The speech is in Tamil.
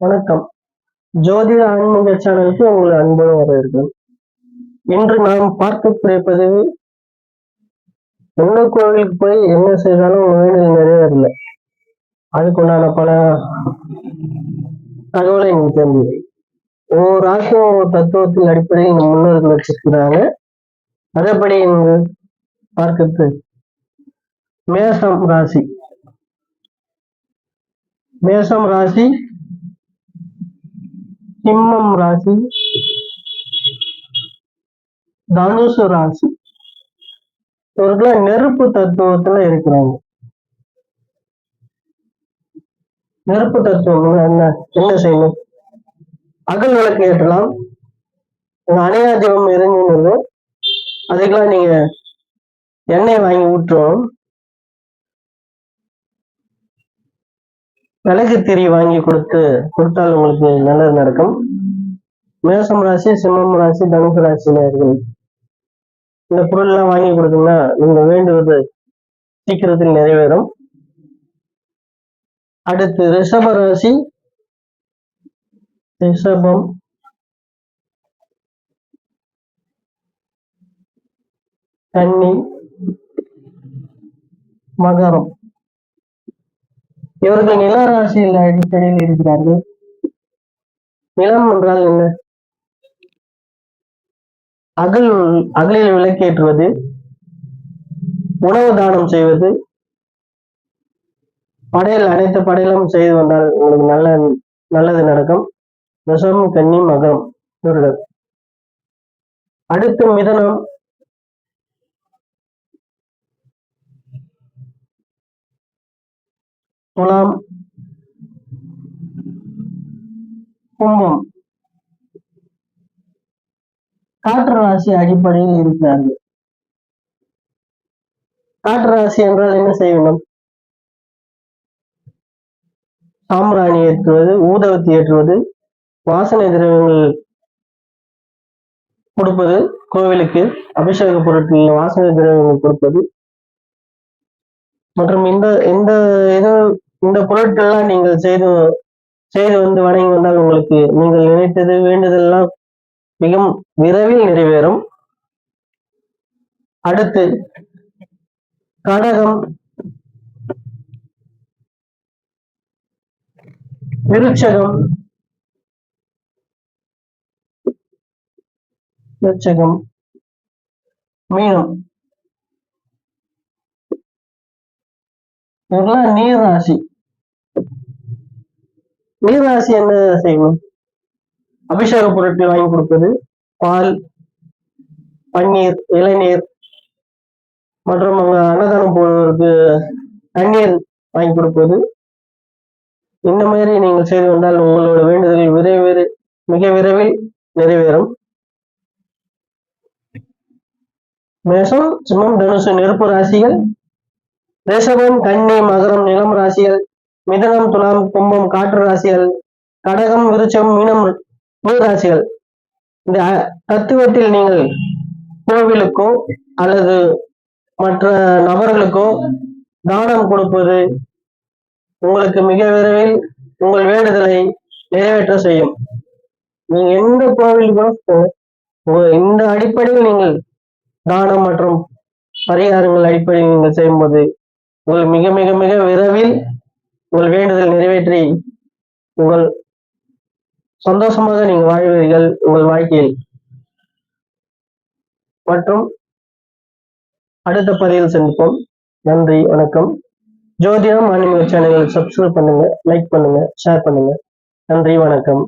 வணக்கம். ஜோதிட ஆன்மீக சேனலுக்கு உங்களை அன்போடு வரவேற்கிறேன் இன்று நாம் பார்க்க கிடைப்பது எந்த கோவிலுக்கு போய் என்ன செய்தாலும் உங்க வேண்டுதல் நிறைவேறல. அதுக்கு உண்டான பல தகவலை நீங்க தெரிஞ்சு ஒவ்வொரு ராசியும் ஒரு தத்துவத்தின் அடிப்படையில் இந்த முன்னோர்கள் வச்சிருக்கிறாங்க. அதேபடி இங்கு பார்க்கிறது மேசம் ராசி. மேசம் ராசி சிம்மம் ராசி தனுசு ராசி. இவர்களாம் நெருப்பு தத்துவத்துல இருக்கிறாங்க. நெருப்பு தத்துவம் என்ன? என்ன செய்யணும்? அகல் விளக்கு ஏற்றலாம். அணையா ஜீவம் எரிஞ்சுன்னு அதுக்கெல்லாம் நீங்க எண்ணெய் வாங்கி ஊற்றுவோம் விளக்கு திரி வாங்கி கொடுத்து கொடுத்தால் உங்களுக்கு நல்லது நடக்கும். மேசம் ராசி சிம்மம் ராசி தனுசு ராசியில இருக்கு. இந்த பொருள் எல்லாம் வாங்கி கொடுத்தீங்கன்னா நீங்க வேண்டுவது சீக்கிரத்தில் நிறைவேறும். அடுத்து ரிஷப ராசி. ரிஷபம். கன்னி. மகரம். இவர்கள் நில ராசியில் அடிப்படையில் இருக்கிறார்கள். நிலம் என்றால் என்ன? அகல் அகலில் விளக்கேற்றுவது உணவு தானம் செய்வது படையல் அனைத்து படையலும் செய்து வந்தால் உங்களுக்கு நல்ல நல்லது நடக்கும். விஷம் கன்னி மகம் அடுத்து மிதனம். துலாம் கும்பம். காற்று ராசி அடிப்படையில் இருக்கிறார்கள் காற்று ராசி என்றால் என்ன செய்ய வேண்டும் சாம்பிராணி ஏற்றுவது ஊதவத்தி ஏற்றுவது வாசனை திரவியங்கள் கொடுப்பது கோவிலுக்கு அபிஷேக பொருட்கள் வாசனை திரவியங்கள் கொடுப்பது. மற்றும் இந்த எந்த இந்த பொருட்கள்லாம் நீங்கள் செய்து செய்து வந்து வணங்கி வந்தால் உங்களுக்கு நீங்கள் நினைத்தது வேண்டுதெல்லாம் மிகவும் விரைவில் நிறைவேறும். அடுத்து கடகம். விருட்சகம். விருட்சகம். மீனம். இவங்கெல்லாம் நீர் ராசி நீர் ராசி என்ன செய்யணும் அபிஷேக பொருட்கள் வாங்கி கொடுப்பது பால் பன்னீர் இளநீர் மற்றும் அங்க அன்னதானம் போடுவதற்கு தண்ணீர் வாங்கி கொடுப்பது. இந்த மாதிரி நீங்கள் செய்து வந்தால் உங்களோட வேண்டுதல் விரைவில் மிக விரைவில் நிறைவேறும். மேஷம் சிம்மம் தனுசு நெருப்பு ராசிகள் ரிஷபம் கன்னி மகரம் நிலம் ராசிகள் மிதனம் துலாம் கும்பம் காற்று ராசிகள் கடகம் விருச்சம் மீனம் நீர் ராசிகள். இந்த தத்துவத்தில் நீங்கள் கோவிலுக்கோ அல்லது மற்ற நபர்களுக்கோ தானம் கொடுப்பது உங்களுக்கு மிக விரைவில் உங்கள் வேண்டுதலை நிறைவேற்ற செய்யும். நீங்க எந்த கோவிலுக்கும் இந்த அடிப்படையில் நீங்கள் தானம் மற்றும் பரிகாரங்கள் அடிப்படையில் நீங்கள் செய்யும்போது உங்கள் மிக மிக மிக விரைவில் உங்கள் வேண்டுதல் நிறைவேற்றி உங்கள் சந்தோஷமாக நீங்கள் வாழ்வீர்கள் உங்கள் வாழ்க்கையில். மற்றும் அடுத்த பதிவில் சந்திப்போம். நன்றி வணக்கம். ஜோதிடம் ஆன்மீக சேனல்கள் சப்ஸ்கிரைப் பண்ணுங்க லைக் பண்ணுங்க ஷேர் பண்ணுங்க. நன்றி வணக்கம்.